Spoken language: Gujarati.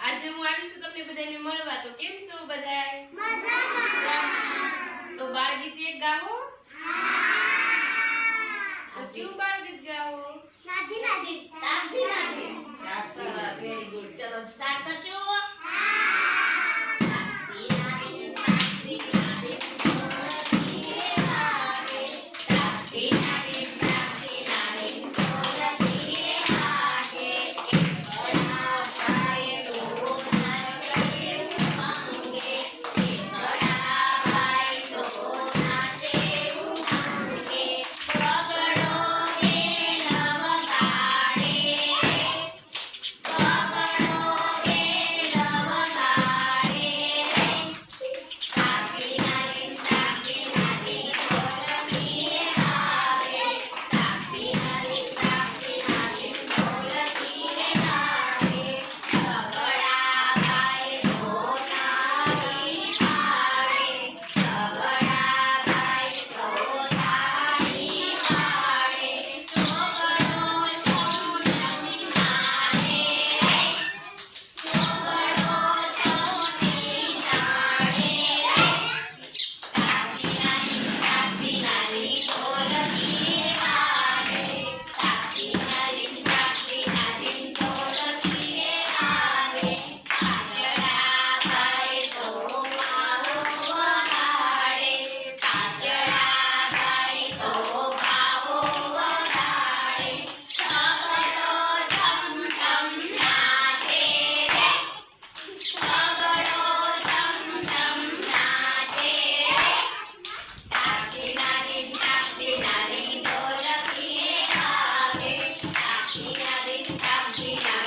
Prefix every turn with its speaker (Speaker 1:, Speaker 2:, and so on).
Speaker 1: આજે હું આવી છું તમને બધાને મળવા. તો કેમ છો બધા તો બાળ ગીત એક ગાવો? હજી હું બાળ ગીત ગાવો?
Speaker 2: સરસ વેરી ગુડ ચલો સ્ટાર્ટ કરશું. Thank you.